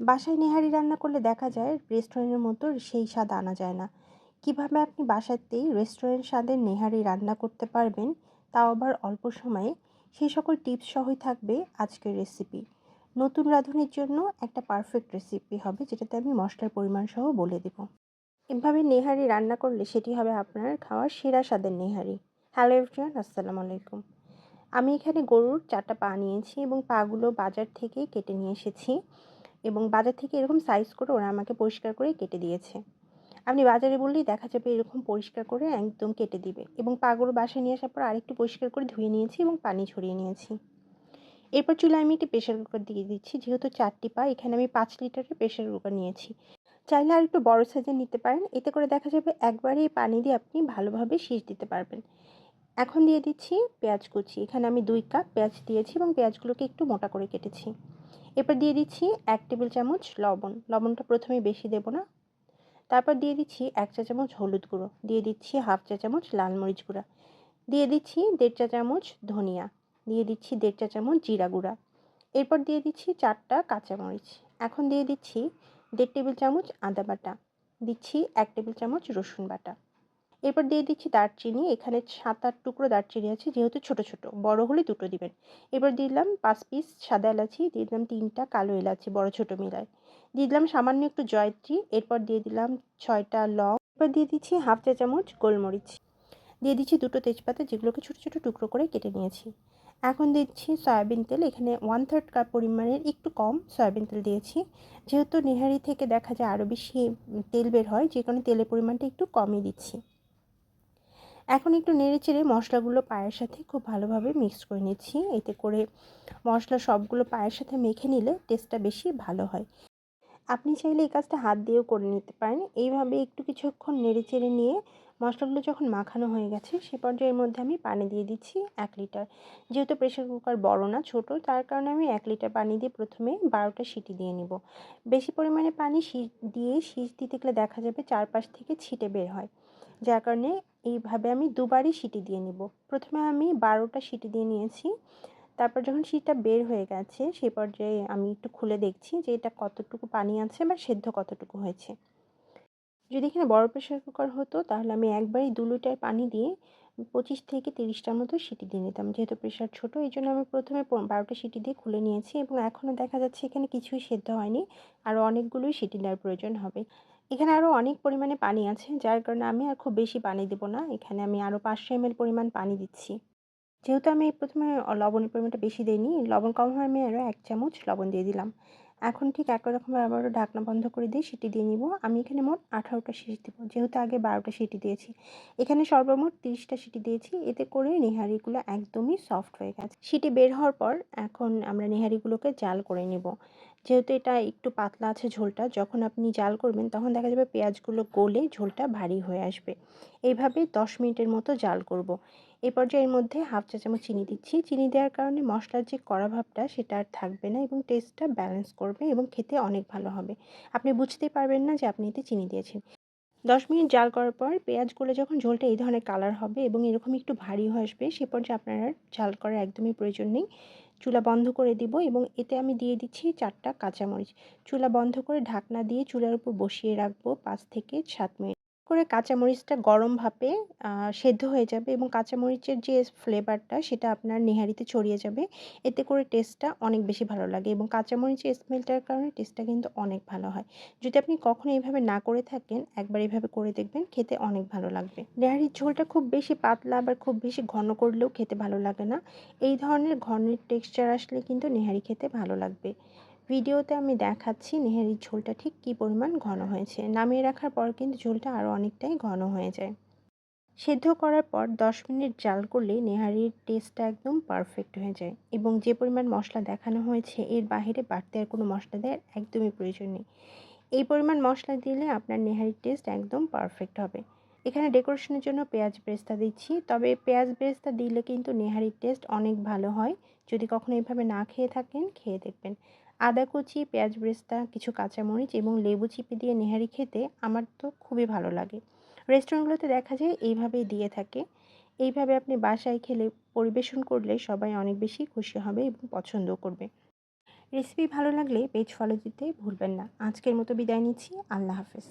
বাসায় নেহারি রান্না করলে দেখা যায় রেস্টুরেন্টের মতো সেই স্বাদ আনা যায় না। কীভাবে আপনি বাসাতেই রেস্টুরেন্ট স্বাদের নেহারি রান্না করতে পারবেন তাও আবার অল্প সময়ে সেই সকল টিপস সহই থাকবে আজকের রেসিপি। নতুন রাঁধুনির জন্য একটা পারফেক্ট রেসিপি হবে যেটাতে আমি মশলার পরিমাণ সহ বলে দেব। এভাবে নেহারি রান্না করলে সেটি হবে আপনার খাওয়ার সেরা স্বাদের নেহারি। হ্যালো এভরিওয়ান, আসসালামু আলাইকুম। আমি এখানে গরুর চারটা পা নিয়েছি এবং পাগুলো বাজার থেকে কেটে নিয়ে এসেছি। এবং বাজার থেকে এরকম সাইজ করে ওরা আমাকে পরিষ্কার করে কেটে দিয়েছে। আপনি বাজারে বললেই দেখা যাবে এরকম পরিষ্কার করে একদম কেটে দিবে এবং পাগুলো বাসায় নিয়ে আসার পর আরেকটু পরিষ্কার করে ধুয়ে নিয়েছি এবং পানি ছড়িয়ে নিয়েছি। এরপর চুলে আমি একটি প্রেশার কুকার দিয়ে দিচ্ছি, যেহেতু চারটি পা, এখানে আমি পাঁচ লিটারের প্রেশার কুকার নিয়েছি। চাইলে আর একটু বড়ো সাইজের নিতে পারেন, এতে করে দেখা যাবে একবারেই পানি দিয়ে আপনি ভালোভাবে শীষ দিতে পারবেন। এখন দিয়ে দিচ্ছি পেঁয়াজ কুচি, এখানে আমি দুই কাপ পেঁয়াজ দিয়েছি এবং পেঁয়াজগুলোকে একটু মোটা করে কেটেছি। এরপর দিয়ে দিচ্ছি এক টেবিল চামচ লবণ। লবণটা প্রথমে বেশি দেব না। তারপর দিয়ে দিচ্ছি এক চা চামচ হলুদ গুঁড়ো। দিয়ে দিচ্ছি হাফ চা চামচ লাল মরিচ গুঁড়া। দিয়ে দিচ্ছি দেড় চা চামচ ধনিয়া। দিয়ে দিচ্ছি দেড় চা চামচ জিরা গুঁড়া। এরপর দিয়ে দিচ্ছি চারটা কাঁচামরিচ এখন দিয়ে দিচ্ছি দেড় টেবিল চামচ আদা বাটা। দিচ্ছি এক টেবিল চামচ রসুন বাটা। এরপর দিয়ে দিচ্ছি দারচিনি। এখানে সাত আট টুকরো দারচিনি আছে, যেহেতু ছোট ছোট। বড় হলে দুটো দিবেন। এবার দিলাম পাঁচ পিস সাদা এলাচি, দিয়ে দিলাম তিনটা কালো এলাচি, বড়, ছোট মিলায়। দিয়ে দিলাম সামান্য একটু জয়ত্রী, এরপর দিয়ে দিলাম ছয়টা লং। এরপর দিয়ে দিচ্ছি হাফ চা চামচ গোলমরিচ। দিয়ে দিচ্ছি দুটো তেজপাতা, যেগুলোকে ছোটো ছোটো টুকরো করে কেটে নিয়েছি। এখন দিচ্ছি সয়াবিন তেল। এখানে ওয়ান থার্ড কাপ পরিমাণের একটু কম সয়াবিন তেল দিয়েছি। যেহেতু নিহারি থেকে দেখা যায় আরও বেশি তেল বের হয়, যে কারণে তেলের পরিমাণটা একটু কমই দিচ্ছি। এখন একটু নেড়ে চেড়ে মশলাগুলো পায়ের সাথে খুব ভালোভাবে মিক্স করে নিচ্ছি। এতে করে মশলা সবগুলো পায়ের সাথে মেখে নিলে টেস্টটা বেশি ভালো হয়। আপনি চাইলে এই কাজটা হাত দিয়েও করে নিতে পারেন। এইভাবে একটু কিছুক্ষণ নেড়ে চেড়ে নিয়ে মশলাগুলো যখন মাখানো হয়ে গেছে, সে পর্যায়ের মধ্যে আমি পানি দিয়ে দিচ্ছি এক লিটার। যেহেতু প্রেশার কুকার বড় না, ছোট, তার কারণে আমি এক লিটার পানি দিয়ে প্রথমে বারোটা সিটি দিয়ে নিব। বেশি পরিমাণে পানি দিয়ে শীষ দিতে গেলে দেখা যাবে চারপাশ থেকে ছিটে বের হয়। যার কারণে এইভাবে আমি দুবারই সিটি দিয়ে নিব। প্রথমে আমি বারোটা সিটি দিয়ে নিয়েছি। তারপর যখন সিটিটা বের হয়ে গেছে, সেই পর্যায়ে আমি একটু খুলে দেখছি যে এটা কতটুকু পানি আছে বা সেদ্ধ কতটুকু হয়েছে। যদি এখানে বড় প্রেশার কুকার হতো, তাহলে আমি একবারই দু লিটার পানি দিয়ে পঁচিশ থেকে তিরিশটার মতো সিটি দিয়ে নিতাম। যেহেতু প্রেশার ছোটো, এই জন্য আমি প্রথমে বারোটা সিটি দিয়ে খুলে নিয়েছি এবং এখনও দেখা যাচ্ছে এখানে কিছুই সেদ্ধ হয়নি। আরও অনেকগুলোই সিটি দেওয়ার প্রয়োজন হবে। এখানে আরও অনেক পরিমাণে পানি আছে, যার কারণে আমি আর খুব বেশি পানি দেবো না। এখানে আমি আরও পাঁচশো এমএল পরিমাণ পানি দিচ্ছি। যেহেতু আমি প্রথমে লবণের পরিমাণটা বেশি দিইনি, লবণ কম হয় আমি আরও এক চামচ লবণ দিয়ে দিলাম। এখন ঠিক একই রকমভাবে আবারও ঢাকনা বন্ধ করে দিয়ে সিটি দিয়ে নিব। আমি এখানে মোট আঠারোটা সিটি দেবো, যেহেতু আগে বারোটা সিটি দিয়েছি। এখানে সর্বমোট তিরিশটা সিটি দিয়েছি, এতে করে নেহারিগুলো একদমই সফট হয়ে গেছে। সিটি বের হওয়ার পর এখন আমরা নেহারিগুলোকে জাল করে নিব। যেহেতু এটা একটু পাতলা আছে ঝোলটা, যখন আপনি জাল করবেন তখন দেখা যাবে পেঁয়াজগুলো গলে ঝোলটা ভারী হয়ে আসবে। এইভাবে দশ মিনিটের মতো জাল করব। এই পর্যায়ে এর মধ্যে হাফ চা চামচ চিনি দিচ্ছি। চিনি দেওয়ার কারণে মশলার যে কড়া ভাবটা সেটা আর থাকবে না এবং টেস্টটা ব্যালেন্স করবে এবং খেতে অনেক ভালো হবে। আপনি বুঝতেই পারবেন না যে আপনি এতে চিনি দিয়েছেন। দশ মিনিট জাল করার পর পেঁয়াজগুলো যখন ঝোলটা এই ধরনের কালার হবে এবং এরকম একটু ভারী হয়ে আসবে, সে পর্যায়ে আপনার জাল করার একদমই প্রয়োজন নেই। চুলা বন্ধ করে দিব এবং এতে আমি দিয়ে দিচ্ছি চারটা কাঁচামরিচ। চুলা বন্ধ করে ঢাকনা দিয়ে চুলার উপর বসিয়ে রাখব পাঁচ থেকে সাত মিনিট। করে কাঁচামরিচটা গরম ভাপে সেদ্ধ হয়ে যাবে এবং কাঁচামরিচের যে ফ্লেভারটা সেটা আপনার নেহারিতে ছড়িয়ে যাবে। এতে করে টেস্টটা অনেক বেশি ভালো লাগে এবং কাঁচামরিচের স্মেলটার কারণে টেস্টটা কিন্তু অনেক ভালো হয়। যদি আপনি কখনো এইভাবে না করে থাকেন, একবার এইভাবে করে দেখবেন, খেতে অনেক ভালো লাগবে। নেহারির ঝোলটা খুব বেশি পাতলা আবার খুব বেশি ঘন করলেও খেতে ভালো লাগে না। এই ধরনের ঘনের টেক্সচার আসলে কিন্তু নেহারি খেতে ভালো লাগবে। ভিডিওতে আমি দেখাচ্ছি নেহারির ঝোলটা ঠিক কী পরিমাণ ঘন হয়েছে। নামিয়ে রাখার পর কিন্তু ঝোলটা আরও অনেকটাই ঘন হয়ে যায়। সেদ্ধ করার পর দশ মিনিট জাল করলে নেহারির টেস্টটা একদম পারফেক্ট হয়ে যায় এবং যে পরিমাণ মশলা দেখানো হয়েছে এর বাহিরে বাড়তে আর কোনো মশলা দেওয়ার একদমই প্রয়োজন নেই। এই পরিমাণ মশলা দিলে আপনার নেহারির টেস্ট একদম পারফেক্ট হবে। এখানে ডেকোরেশনের জন্য পেঁয়াজ বেরেস্তা দিচ্ছি, তবে পেঁয়াজ বেরেস্তা দিলে কিন্তু নেহারির টেস্ট অনেক ভালো হয়। যদি কখনো এইভাবে না খেয়ে থাকেন, খেয়ে দেখবেন। আদা কুচি, পেঁয়াজ ব্রেস্তা, কিছু কাঁচামরিচ এবং লেবু চিপে দিয়ে নেহারি খেতে আমার তো খুবই ভালো লাগে। রেস্টুরেন্টগুলোতে দেখা যায় এইভাবেই দিয়ে থাকে। এইভাবে আপনি বাসায় খেলে পরিবেশন করলে সবাই অনেক বেশি খুশি হবে এবং পছন্দ করবে। রেসিপি ভালো লাগলে পেজ ফলো দিতে ভুলবেন না। আজকের মতো বিদায় নিচ্ছি। আল্লাহ হাফেজ।